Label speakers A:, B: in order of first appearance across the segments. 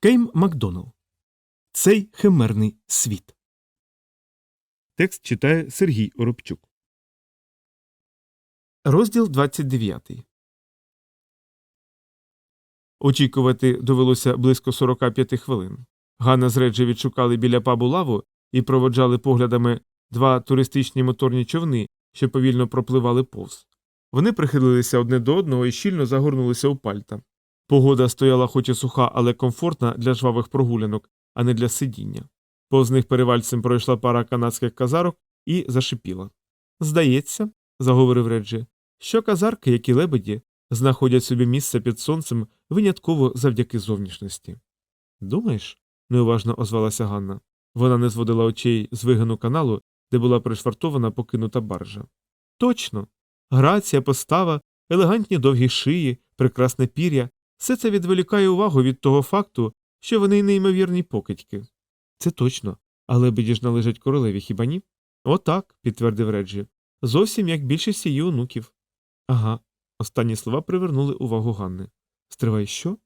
A: Кейм Макдоналл. Цей химерний світ.
B: Текст читає Сергій Оробчук.
A: Розділ 29. Очікувати довелося близько 45 хвилин. Ганна з Реджі відшукали біля пабу лаву і проводжали поглядами два туристичні моторні човни, що повільно пропливали повз. Вони прихилилися одне до одного і щільно загорнулися у пальта. Погода стояла хоч і суха, але комфортна для жвавих прогулянок, а не для сидіння. Повз них перевальцем пройшла пара канадських казарок і зашипіла. Здається, заговорив Реджі, що казарки, як і лебеді, знаходять собі місце під сонцем винятково завдяки зовнішності. Думаєш? неуважно озвалася Ганна. Вона не зводила очей з вигину каналу, де була пришвартована покинута баржа. Точно. Грація, постава, елегантні довгі шиї, прекрасне пір'я все це відволікає увагу від того факту, що вони неймовірні покидьки. Це точно, але лебеді ж належать королеві, хіба ні? Отак, підтвердив Реджі. Зовсім як більшість її онуків. Ага. Останні слова привернули увагу Ганни. Стривай, що?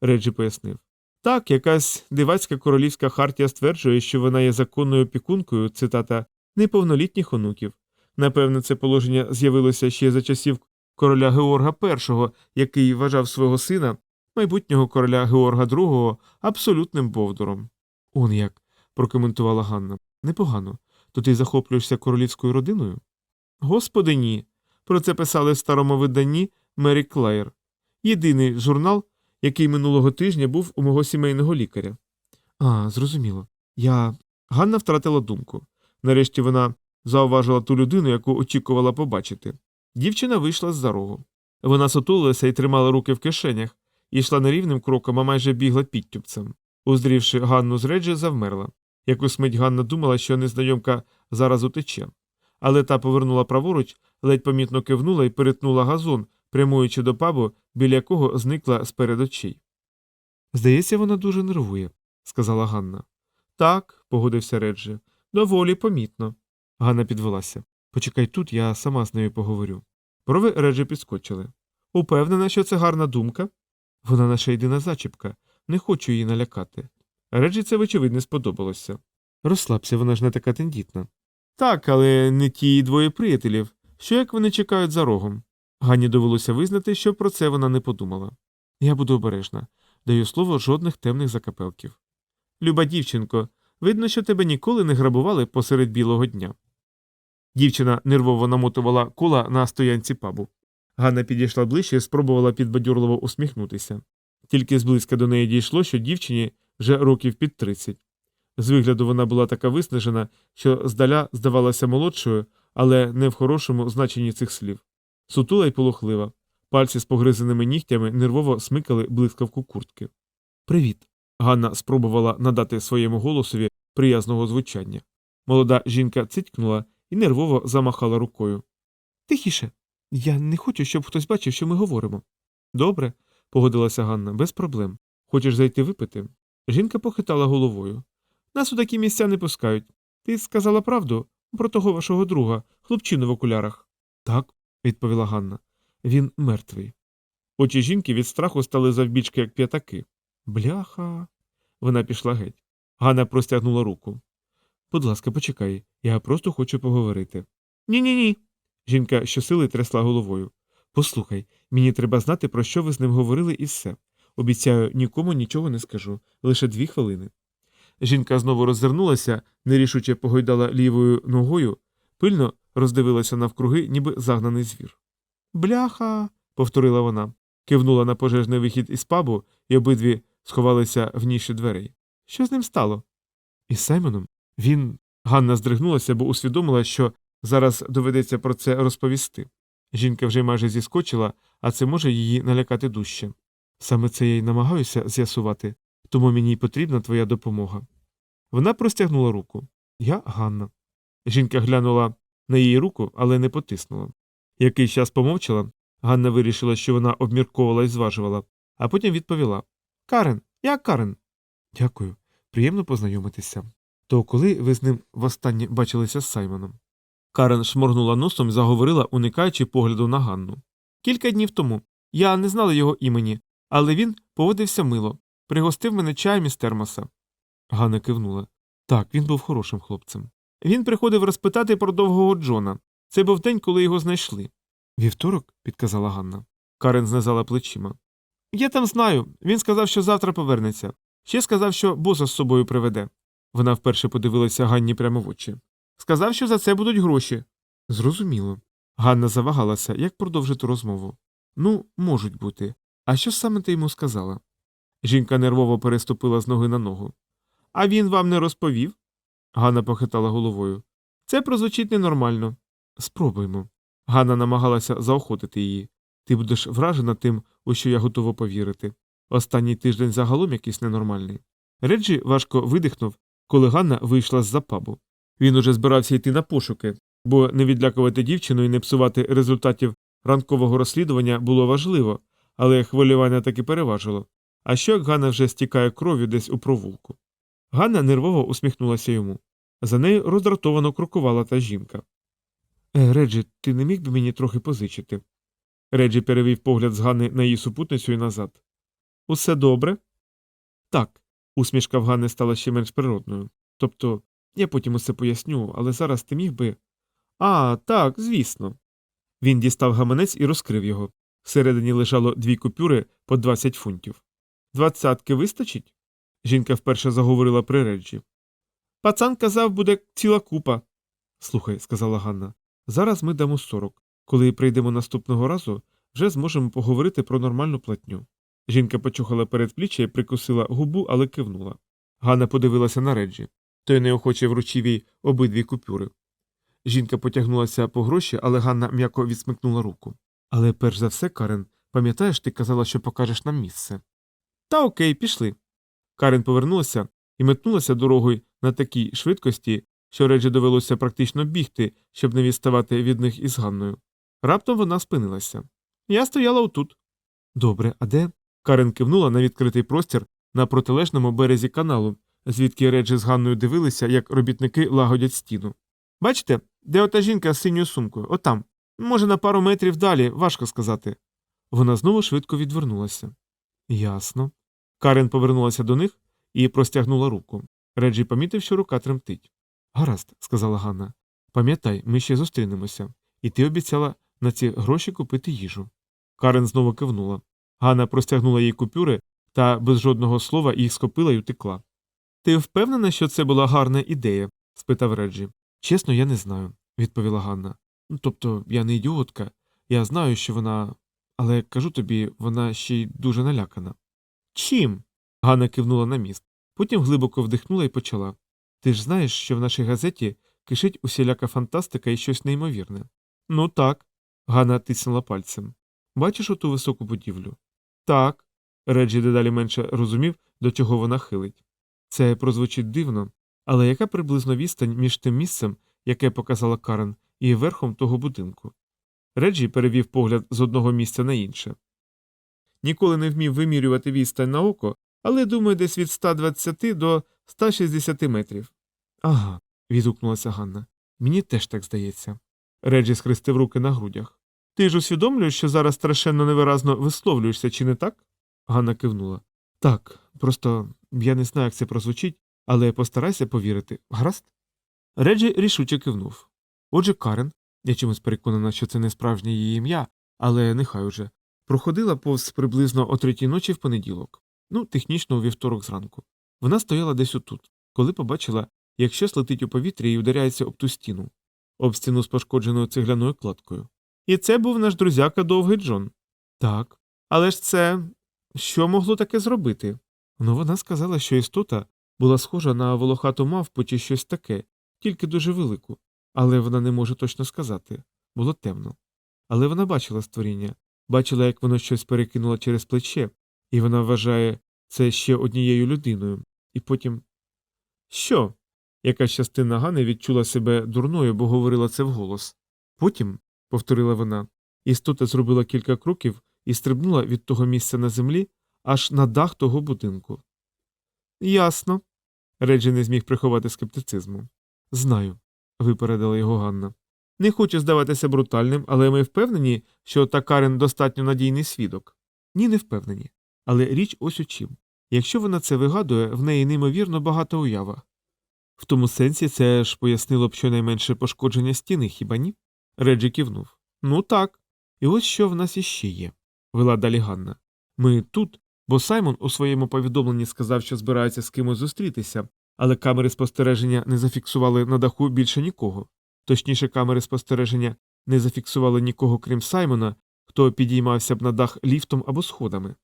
A: Реджі пояснив. Так, якась дивацька королівська хартія стверджує, що вона є законною опікункою, цитата, неповнолітніх онуків. Напевне, це положення з'явилося ще за часів короля Георга І, який вважав свого сина, майбутнього короля Георга II, абсолютним бовдуром. Он як, прокоментувала Ганна. Непогано. То ти захоплюєшся королівською родиною? Господи, ні. Про це писали в старому виданні Мері Клайер. Єдиний журнал, який минулого тижня був у мого сімейного лікаря. А, зрозуміло. Я. Ганна втратила думку. Нарешті вона зауважила ту людину, яку очікувала побачити. Дівчина вийшла з за рогу. Вона сотулилася і тримала руки в кишенях, і йшла нерівним кроком, а майже бігла підтюпцем. Уздрівши Ганну з Реджі, завмерла. Якусь мить Ганна думала, що незнайомка зараз утече. Але та повернула праворуч, ледь помітно кивнула і перетнула газон, прямуючи до пабу, біля якого зникла з перед очей. Здається, вона дуже нервує, сказала Ганна. Так, погодився Реджі. Доволі помітно. Ганна підвелася. Почекай тут, я сама з нею поговорю. Брови Реджі підскочили. Упевнена, що це гарна думка? Вона наша єдина зачіпка. Не хочу її налякати. Реджі це, вочевидь, не сподобалося. Розслабся, вона ж не така тендітна. Так, але не ті двоє приятелів, що як вони чекають за рогом. Ганні довелося визнати, що про це вона не подумала. Я буду обережна. Даю слово жодних темних закапелків. Люба дівчинко, видно, що тебе ніколи не грабували посеред білого дня. Дівчина нервово намотувала кола на стоянці пабу. Ганна підійшла ближче і спробувала підбадьорливо усміхнутися. Тільки зблизька до неї дійшло, що дівчині вже років під тридцять. З вигляду вона була така виснажена, що здаля здавалася молодшою, але не в хорошому значенні цих слів. Сутула й полохлива. Пальці з погризаними нігтями нервово смикали блискавку куртки. Привіт. Ганна спробувала надати своєму голосові приязного звучання. Молода жінка цитькнула і нервово замахала рукою. Тихіше. Я не хочу, щоб хтось бачив, що ми говоримо. Добре, погодилася Ганна, без проблем. Хочеш зайти випити? Жінка похитала головою. Нас у такі місця не пускають. Ти сказала правду про того вашого друга, хлопчину в окулярах. Так, відповіла Ганна. Він мертвий. Очі жінки від страху стали завбільшки, як п'ятаки. Бляха. Вона пішла геть. Ганна простягнула руку. Будь ласка, почекай, я просто хочу поговорити. Ні ні ні. Жінка щосили трясла головою. Послухай, мені треба знати, про що ви з ним говорили, і все. Обіцяю, нікому нічого не скажу, лише дві хвилини. Жінка знову роззирнулася, нерішуче погойдала лівою ногою, пильно роздивилася навкруги, ніби загнаний звір. Бляха. повторила вона, кивнула на пожежний вихід із пабу, і обидві сховалися в ніші дверей. Що з ним стало? Із Саймоном? Він. Ганна здригнулася, бо усвідомила, що зараз доведеться про це розповісти. Жінка вже майже зіскочила, а це може її налякати дужче. Саме це я й намагаюся з'ясувати, тому мені й потрібна твоя допомога. Вона простягнула руку. Я Ганна. Жінка глянула на її руку, але не потиснула. Якийсь час помовчала. Ганна вирішила, що вона обмірковувала і зважувала, а потім відповіла Карен, я Карен. Дякую. Приємно познайомитися. То коли ви з ним востаннє бачилися з Саймоном? Карен шморгнула носом і заговорила, уникаючи погляду на Ганну. Кілька днів тому. Я не знала його імені, але він поводився мило. Пригостив мене чаєм із термоса. Ганна кивнула. Так, він був хорошим хлопцем. Він приходив розпитати про довгого Джона. Це був день, коли його знайшли. Вівторок, підказала Ганна. Карен знизала плечима. Я там знаю. Він сказав, що завтра повернеться. Ще сказав, що боса з собою приведе. Вона вперше подивилася Ганні прямо в очі. Сказав, що за це будуть гроші. Зрозуміло. Ганна завагалася, як продовжити розмову. Ну, можуть бути. А що саме ти йому сказала? Жінка нервово переступила з ноги на ногу. А він вам не розповів? Ганна похитала головою. Це прозвучить ненормально. Спробуймо. Ганна намагалася заохотити її. Ти будеш вражена тим, у що я готова повірити. Останній тиждень загалом якийсь ненормальний. Реджі важко видихнув, коли Ганна вийшла з за пабу. Він уже збирався йти на пошуки, бо не відлякувати дівчину і не псувати результатів ранкового розслідування було важливо, але хвилювання таки переважило. А що як Ганна вже стікає кров'ю десь у провулку? Ганна нервово усміхнулася йому. За нею роздратовано крокувала та жінка. Е, Реджі, ти не міг би мені трохи позичити? Реджі перевів погляд з Ганни на її супутницю і назад. Усе добре? Так. Усмішка в Ганни стала ще менш природною. Тобто, я потім усе поясню, але зараз ти міг би. А, так, звісно. Він дістав гаманець і розкрив його. Всередині лежало дві купюри по 20 фунтів. Двадцятки вистачить? Жінка вперше заговорила при Реджі. Пацан казав, буде ціла купа. Слухай, сказала Ганна, зараз ми дамо 40. Коли прийдемо наступного разу, вже зможемо поговорити про нормальну платню. Жінка почухала передпліччя і прикусила губу, але кивнула. Ганна подивилася на Реджі. Той неохоче вручив їй обидві купюри. Жінка потягнулася по гроші, але Ганна м'яко відсмикнула руку. Але перш за все, Карен, пам'ятаєш, ти казала, що покажеш нам місце. Та окей, пішли. Карен повернулася і метнулася дорогою на такій швидкості, що Реджі довелося практично бігти, щоб не відставати від них із Ганною. Раптом вона спинилася. Я стояла отут. Добре, а де? Карен кивнула на відкритий простір на протилежному березі каналу, звідки Реджі з Ганною дивилися, як робітники лагодять стіну. Бачите, де ота жінка з синьою сумкою? Отам. Може, на пару метрів далі, важко сказати. Вона знову швидко відвернулася. Ясно. Карен повернулася до них і простягнула руку. Реджі помітив, що рука тремтить. Гаразд, сказала Ганна. Пам'ятай, ми ще зустрінемося, і ти обіцяла на ці гроші купити їжу. Карен знову кивнула. Ганна простягнула їй купюри та без жодного слова їх скопила й утекла. Ти впевнена, що це була гарна ідея? спитав Реджі. Чесно, я не знаю, відповіла Ганна. Ну, тобто, я не ідіотка, я знаю, що вона. Але кажу тобі, вона ще й дуже налякана. Чим? Ганна кивнула на міст. Потім глибоко вдихнула і почала. Ти ж знаєш, що в нашій газеті кишить усіляка фантастика і щось неймовірне. Ну так. Ганна тиснула пальцем. Бачиш оту високу будівлю? Так. Реджі дедалі менше розумів, до чого вона хилить. Це прозвучить дивно, але яка приблизно відстань між тим місцем, яке показала Карен, і верхом того будинку? Реджі перевів погляд з одного місця на інше. Ніколи не вмів вимірювати відстань на око, але думаю, десь від 120 до 160 метрів. Ага. відгукнулася Ганна. Мені теж так здається. Реджі схрестив руки на грудях. Ти ж усвідомлюєш, що зараз страшенно невиразно висловлюєшся, чи не так? Ганна кивнула. Так, просто я не знаю, як це прозвучить, але постарайся повірити. Гаразд? Реджі рішуче кивнув. Отже, Карен, я чомусь переконана, що це не справжнє її ім'я, але нехай уже, проходила повз приблизно о третій ночі в понеділок, ну, технічно у вівторок зранку. Вона стояла десь отут, коли побачила, як щось летить у повітрі і ударяється об ту стіну, об стіну з пошкодженою цегляною кладкою. І це був наш друзяка довгий Джон. Так. Але ж це. Що могло таке зробити? Ну, вона сказала, що істота була схожа на волохату мавпу чи щось таке, тільки дуже велику. Але вона не може точно сказати було темно. Але вона бачила створіння, бачила, як воно щось перекинуло через плече, і вона вважає це ще однією людиною. І потім. Що? Якась частина Гани відчула себе дурною, бо говорила це вголос. Потім, повторила вона, істота зробила кілька кроків і стрибнула від того місця на землі аж на дах того будинку. Ясно. Реджі не зміг приховати скептицизму. Знаю, випередила його Ганна. Не хочу здаватися брутальним, але ми впевнені, що та Карен достатньо надійний свідок. Ні, не впевнені. Але річ ось у чим. Якщо вона це вигадує, в неї неймовірно багата уява. В тому сенсі це ж пояснило б щонайменше пошкодження стіни, хіба ні? Реджі кивнув. Ну так. І ось що в нас іще є, вела далі Ганна. Ми тут, бо Саймон у своєму повідомленні сказав, що збирається з кимось зустрітися, але камери спостереження не зафіксували на даху більше нікого. Точніше, камери спостереження не зафіксували нікого, крім Саймона, хто підіймався б на дах ліфтом або сходами.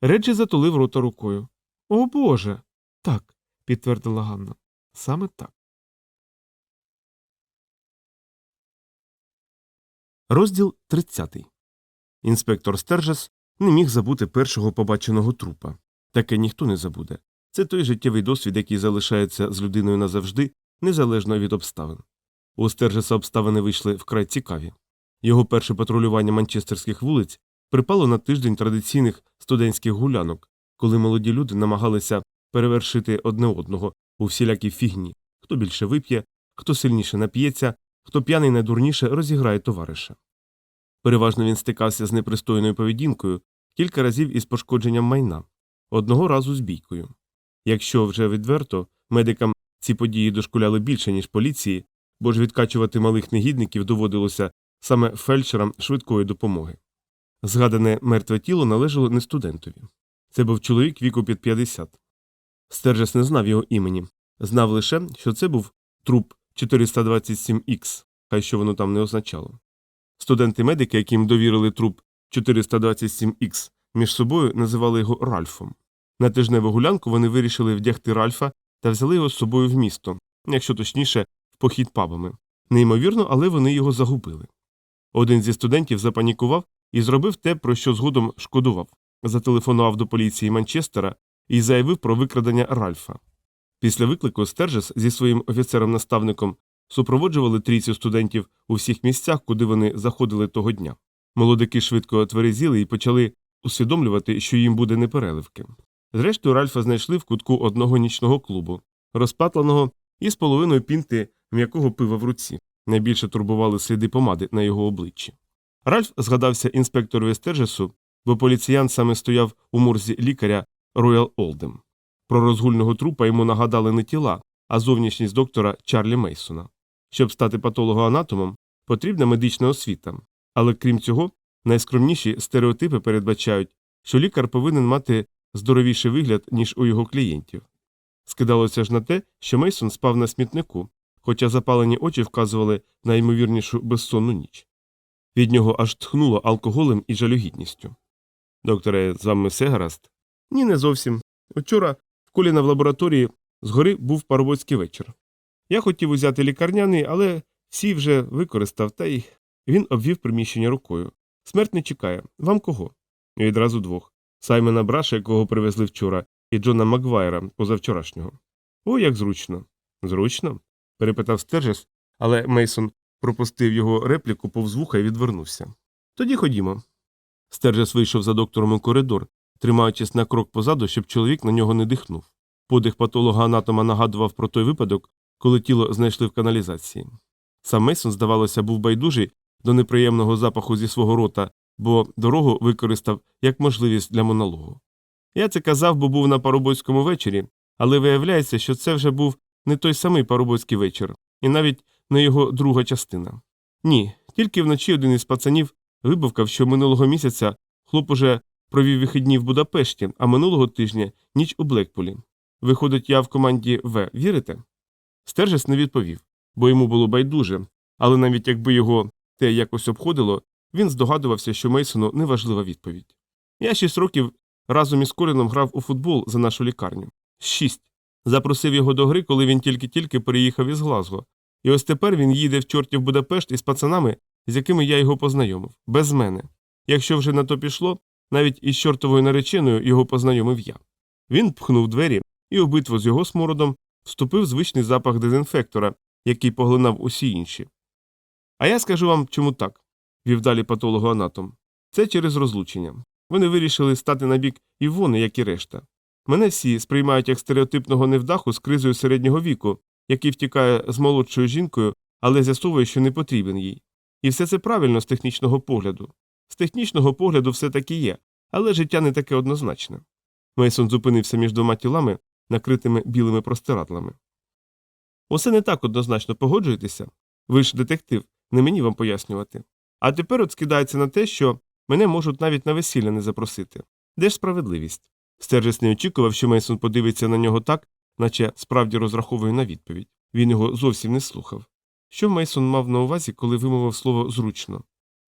A: Реджі затулив рота рукою. О Боже. Так, підтвердила Ганна. Саме так.
B: Розділ 30. Інспектор Стержес не міг забути першого побаченого трупа. Таке ніхто не забуде. Це той життєвий досвід, який залишається з людиною назавжди, незалежно від обставин. У Стержеса обставини вийшли вкрай цікаві. Його перше патрулювання манчестерських вулиць припало на тиждень традиційних студентських гулянок, коли молоді люди намагалися перевершити одне одного у всілякій фігні хто більше вип'є, хто сильніше нап'ється, хто п'яний найдурніше розіграє товариша. Переважно він стикався з непристойною поведінкою, кілька разів із пошкодженням майна, одного разу з бійкою. Якщо вже відверто, медикам ці події дошкуляли більше, ніж поліції, бо ж відкачувати малих негідників доводилося саме фельдшерам швидкої допомоги. Згадане мертве тіло належало не студентові. Це був чоловік віку під 50. Стержес не знав його імені, знав лише, що це був труп 427Х, хай що воно там не означало. Студенти-медики, яким довірили труп 427Х, між собою називали його Ральфом. На тижневу гулянку вони вирішили вдягти Ральфа та взяли його з собою в місто, якщо точніше, в похід пабами. Неймовірно, але вони його загубили. Один зі студентів запанікував і зробив те, про що згодом шкодував. Зателефонував до поліції Манчестера і заявив про викрадення Ральфа. Після виклику Стержес зі своїм офіцером-наставником супроводжували трійцю студентів у всіх місцях, куди вони заходили того дня. Молодики швидко отверезіли і почали усвідомлювати, що їм буде непереливки. Зрештою, Ральфа знайшли в кутку одного нічного клубу, розпатленого і з половиною пінти м'якого пива в руці. Найбільше турбували сліди помади на його обличчі. Ральф згадався інспектору Стержесу, бо поліціян саме стояв у морзі лікаря Роял Олдем. Про розгульного трупа йому нагадали не тіла, а зовнішність доктора Чарлі Мейсона. Щоб стати патологоанатомом, потрібна медична освіта, але крім цього, найскромніші стереотипи передбачають, що лікар повинен мати здоровіший вигляд, ніж у його клієнтів. Скидалося ж на те, що Мейсон спав на смітнику, хоча запалені очі вказували на ймовірнішу безсонну ніч. Від нього аж тхнуло алкоголем і жалюгідністю. Докторе, з вами все гаразд? Ні, не зовсім. Вчора коліна в лабораторії згори був паровозький вечір. Я хотів узяти лікарняний, але всі вже використав, та й він обвів приміщення рукою. Смерть не чекає. Вам кого? І відразу двох Саймона Браша, якого привезли вчора, і Джона Маквайра позавчорашнього. О, як зручно. Зручно? перепитав Стержес, але Мейсон пропустив його репліку повз вуха і відвернувся. Тоді ходімо. Стержес вийшов за доктором у коридор, тримаючись на крок позаду, щоб чоловік на нього не дихнув. Подих патолога анатома нагадував про той випадок, коли тіло знайшли в каналізації. Сам Мейсон, здавалося, був байдужий до неприємного запаху зі свого рота, бо дорогу використав як можливість для монологу. Я це казав, бо був на парубойському вечорі, але виявляється, що це вже був не той самий парубойський вечір, і навіть не його друга частина. Ні, тільки вночі один із пацанів вибавкав, що минулого місяця хлоп уже провів вихідні в Будапешті, а минулого тижня ніч у Блекполі. Виходить, я в команді В, вірите? Стержес не відповів, бо йому було байдуже, але навіть якби його те якось обходило, він здогадувався, що Мейсону неважлива відповідь. Я шість років разом із Коліном грав у футбол за нашу лікарню. Шість. Запросив його до гри, коли він тільки-тільки переїхав із Глазго. І ось тепер він їде в чортів Будапешт із пацанами, з якими я його познайомив. Без мене. Якщо вже на то пішло, навіть із чортовою нареченою його познайомив я. Він пхнув двері, і у битву з його смородом вступив звичний запах дезінфектора, який поглинав усі інші. А я скажу вам, чому так, вів далі патологоанатом. Це через розлучення. Вони вирішили стати на бік Івони, як і решта. Мене всі сприймають як стереотипного невдаху з кризою середнього віку, який втікає з молодшою жінкою, але з'ясовує, що не потрібен їй. І все це правильно з технічного погляду. З технічного погляду все таки є, але життя не таке однозначне. Мейсон зупинився між двома тілами, накритими білими простирадлами. Усе не так однозначно погоджуєтеся. Ви ж детектив, не мені вам пояснювати. А тепер от скидається на те, що мене можуть навіть на весілля не запросити. Де ж справедливість? Стержес не очікував, що Мейсон подивиться на нього так, наче справді розраховує на відповідь. Він його зовсім не слухав. Що Мейсон мав на увазі, коли вимовив слово зручно?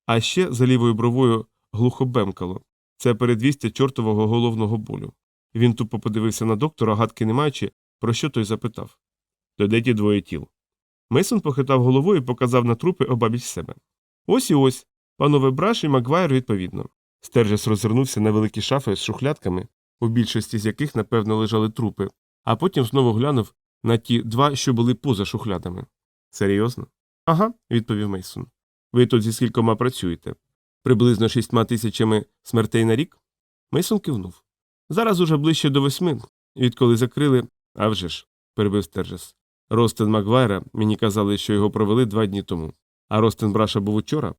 B: А ще за лівою бровою глухо бемкало. Це передвістя чортового головного болю. Він тупо подивився на доктора, гадки не маючи, про що той запитав. То де ті двоє тіл? Мейсон похитав головою і показав на трупи обабіч себе. Ось і ось. Панове Браш і Макгвайр відповідно. Стержес розвернувся на великі шафи з шухлядками, у більшості з яких, напевно, лежали трупи, а потім знову глянув на ті два, що були поза шухлядами. Серйозно? Ага, відповів Мейсон. Ви тут зі скількома працюєте? Приблизно шістьма тисячами смертей на рік? Мейсон кивнув. Зараз уже ближче до восьми, відколи закрили. А вже ж, перебив Стержес. Ростен Маквайра мені казали, що його провели два дні тому. А Ростен Браша був учора.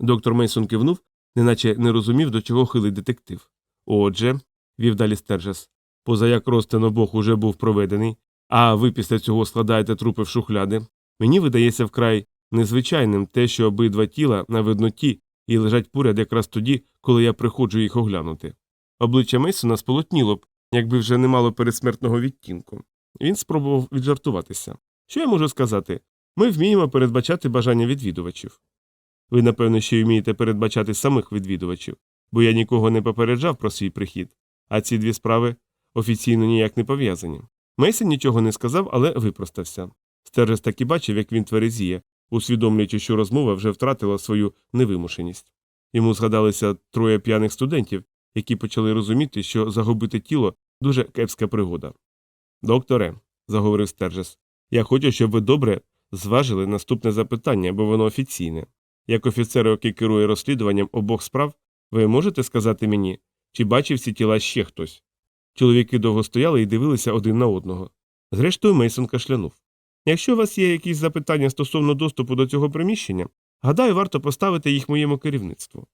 B: Доктор Мейсон кивнув, неначе не розумів, до чого хилий детектив. Отже, вів далі Стержес, поза як Ростен обох уже був проведений, а ви після цього складаєте трупи в шухляди, мені видається вкрай незвичайним те, що обидва тіла на видноті і лежать поряд якраз тоді, коли я приходжу їх оглянути. Обличчя Мейсона сполотніло б, якби вже не мало пересмертного відтінку. Він спробував віджартуватися. Що я можу сказати? Ми вміємо передбачати бажання відвідувачів. Ви, напевно, ще й вмієте передбачати самих відвідувачів, бо я нікого не попереджав про свій прихід, а ці дві справи офіційно ніяк не пов'язані. Мейсон нічого не сказав, але випростався. Стержес так і бачив, як він тверезіє, усвідомлюючи, що розмова вже втратила свою невимушеність. Йому згадалися троє п'яних студентів, які почали розуміти, що загубити тіло дуже кепська пригода. Докторе, заговорив Стержес, я хочу, щоб ви добре зважили наступне запитання, бо воно офіційне. Як офіцер, який керує розслідуванням обох справ, ви можете сказати мені, чи бачив ці тіла ще хтось? Чоловіки довго стояли і дивилися один на одного. Зрештою, Мейсон кашлянув. Якщо у вас є якісь запитання стосовно доступу до цього приміщення, гадаю, варто поставити їх моєму керівництву.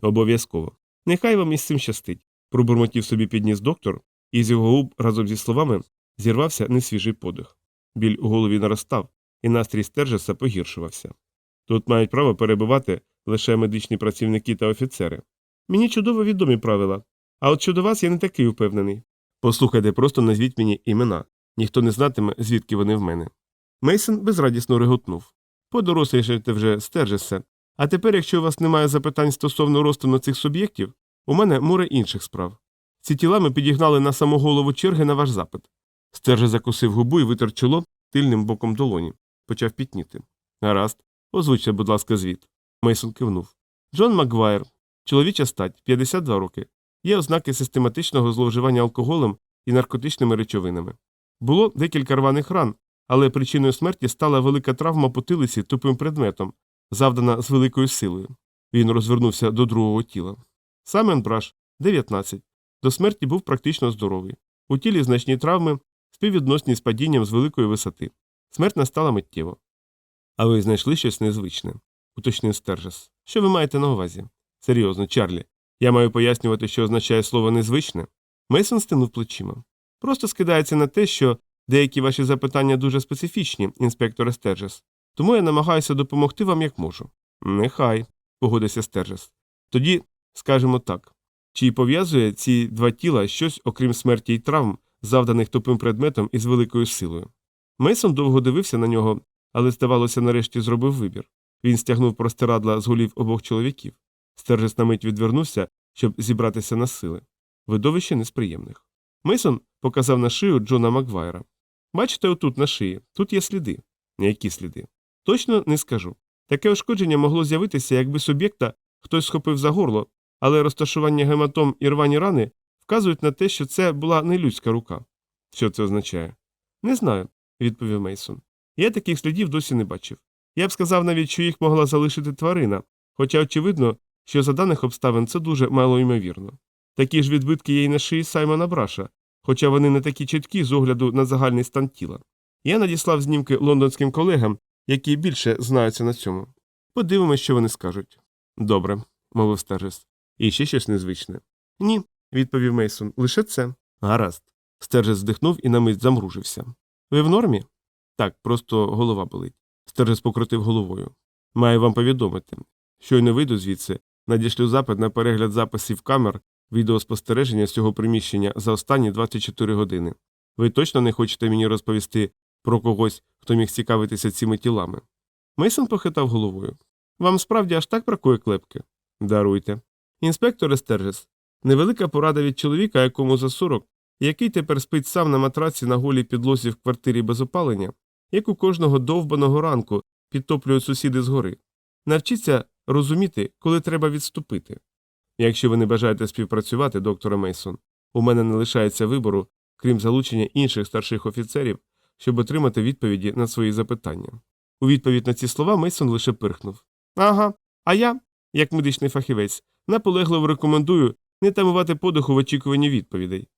B: Обов'язково. Нехай вам із цим щастить. пробурмотів собі підніс доктор, і з його губ разом зі словами зірвався несвіжий подих. Біль у голові наростав, і настрій Стержеса погіршувався. Тут мають право перебувати лише медичні працівники та офіцери. Мені чудово відомі правила, а от щодо вас я не такий впевнений. Послухайте, просто назвіть мені імена. Ніхто не знатиме, звідки вони в мене. Мейсон безрадісно реготнув. Подорослішайте вже, Стержесе. А тепер, якщо у вас немає запитань стосовно розтину цих суб'єктів, у мене море інших справ. Ці тіла ми підігнали на саму голову черги на ваш запит. Стерже закусив губу і витер чоло тильним боком долоні. Почав пітніти. Гаразд, озвучте, будь ласка, звіт. Мейсон кивнув. Джон Макгвайр, чоловіча стать, 52 роки. Є ознаки систематичного зловживання алкоголем і наркотичними речовинами. Було декілька рваних ран, але причиною смерті стала велика травма потилиці тупим предметом, завдана з великою силою. Він розвернувся до другого тіла. Самен Браш, 19. До смерті був практично здоровий. У тілі значні травми, співвідносні з падінням з великої висоти. Смерть настала миттєво. А ви знайшли щось незвичне, уточнив Стержес. Що ви маєте на увазі? Серйозно, Чарлі. Я маю пояснювати, що означає слово незвичне. Мейсон стинув плечима. Просто скидається на те, що деякі ваші запитання дуже специфічні, інспекторе Стержес. Тому я намагаюся допомогти вам як можу. Нехай, погодився Стержес. Тоді скажемо так. Чи пов'язує ці два тіла щось, окрім смерті й травм, завданих тупим предметом із великою силою? Мейсон довго дивився на нього, але, здавалося, нарешті зробив вибір. Він стягнув простирадла з голів обох чоловіків. Стержес на мить відвернувся, щоб зібратися на сили. Видовище несприємних. Мейсон показав на шию Джона Маквайра. Бачите, отут на шиї, тут є сліди. Які сліди? Точно не скажу. Таке ушкодження могло з'явитися, якби суб'єкта хтось схопив за горло, але розташування гематом і рвані рани вказують на те, що це була не людська рука. Що це означає? Не знаю, відповів Мейсон. Я таких слідів досі не бачив. Я б сказав навіть, що їх могла залишити тварина, хоча очевидно, що за даних обставин це дуже малоймовірно. Такі ж відбитки є й на шиї Саймона Браша, хоча вони не такі чіткі з огляду на загальний стан тіла. Я надіслав знімки лондонським колегам, які більше знаються на цьому. Подивимось, що вони скажуть. Добре, мовив Стержес. І ще щось незвичне. Ні, відповів Мейсон. Лише це. Гаразд. Стержес здихнув і на мить замружився. Ви в нормі? Так, просто голова болить. Стержес покрутив головою. Маю вам повідомити. Щойно вийду звідси, надішлю запит на перегляд записів камер відеоспостереження з цього приміщення за останні 24 години. Ви точно не хочете мені розповісти про когось, хто міг цікавитися цими тілами? Мейсон похитав головою. Вам справді аж так бракує клепки? Даруйте. Інспектор Стержес, невелика порада від чоловіка, якому за 40, який тепер спить сам на матраці на голій підлозі в квартирі без опалення, яку кожного довбаного ранку підтоплюють сусіди згори. Навчіться розуміти, коли треба відступити. Якщо ви не бажаєте співпрацювати, доктора Мейсон, у мене не лишається вибору, крім залучення інших старших офіцерів, щоб отримати відповіді на свої запитання. У відповідь на ці слова Мейсон лише пирхнув. Ага, а я, як медичний фахівець, наполегливо рекомендую не тамувати подиху в очікуванні відповідей.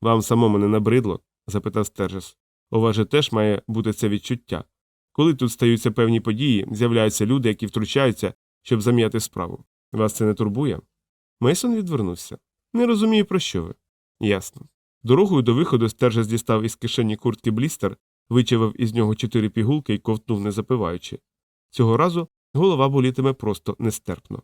B: Вам самому не набридло? запитав Стержес. У вас же теж має бути це відчуття. Коли тут стаються певні події, з'являються люди, які втручаються, щоб зам'яти справу. Вас це не турбує? Мейсон відвернувся. Не розумію, про що ви. Ясно. Дорогою до виходу Стержес дістав із кишені куртки блістер, вичавив із нього чотири пігулки і ковтнув, не запиваючи. Цього разу голова болітиме просто нестерпно.